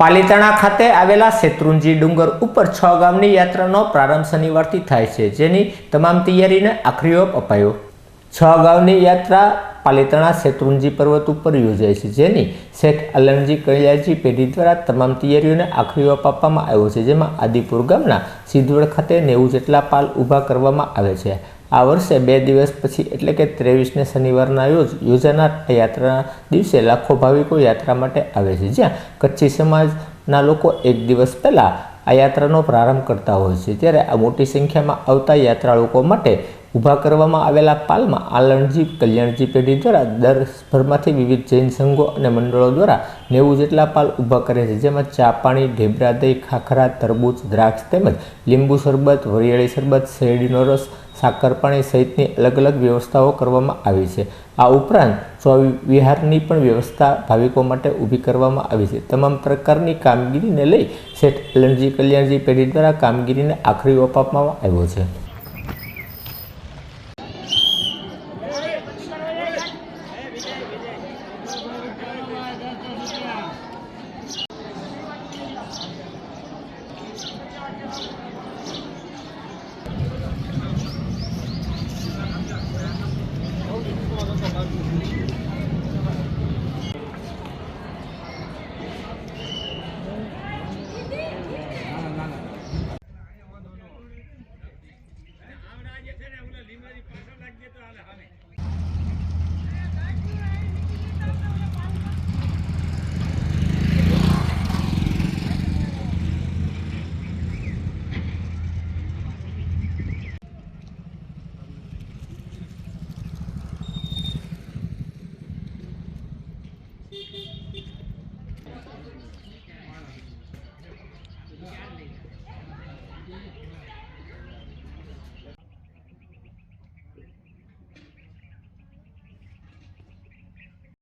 પાલીતાણા ખાતે આવેલા શેત્રુંજી ડુંગર ઉપર છ ગામની યાત્રાનો પ્રારંભ શનિવારથી થાય છે, જેની તમામ તૈયારીને આખરી ઓપ અપાયો. છ ગામની યાત્રા પાલીતાણા શેત્રુંજી પર્વત ઉપર યોજાય છે. જેની શેઠ અલણજી કળિયાજી પેઢી દ્વારા તમામ તૈયારીઓને આખરી ઓપ આપવામાં આવ્યો છે. જેમાં આદિપુર ગામના સિદ્ધવડ ખાતે નેવું જેટલા પાલ ઊભા કરવામાં આવે છે. આ વર્ષે બે દિવસ પછી, એટલે કે ત્રેવીસને શનિવારના રોજ, યોજાનાર યાત્રાના દિવસે લાખો ભાવિકો યાત્રા માટે આવે છે. જ્યાં કચ્છી સમાજના લોકો એક દિવસ પહેલાં આ યાત્રાનો પ્રારંભ કરતા હોય છે. ત્યારે આ મોટી સંખ્યામાં આવતા યાત્રાળુઓ માટે ઊભા કરવામાં આવેલા પાલમાં આલણજી કલ્યાણજી પેઢી દ્વારા દેશભરમાંથી વિવિધ જૈન સંઘો અને મંડળો દ્વારા નેવું જેટલા પાલ ઊભા કરે છે. જેમાં ચા પાણી, ઢેબરા દહીં, ખાખરા, તરબૂચ, દ્રાક્ષ તેમજ લીંબુ શરબત, વરિયાળી શરબત, શેરડીનો રસ, સાકર પાણી સહિતની અલગ અલગ વ્યવસ્થાઓ કરવામાં આવી છે. આ ઉપરાંત સ્વ વિહારની પણ વ્યવસ્થા ભાવિકો માટે ઊભી કરવામાં આવી છે. તમામ પ્રકારની કામગીરીને લઈ શેઠ અલણજી કલ્યાણજી પેઢી દ્વારા કામગીરીને આખરી ઓપ આપવામાં આવ્યો છે.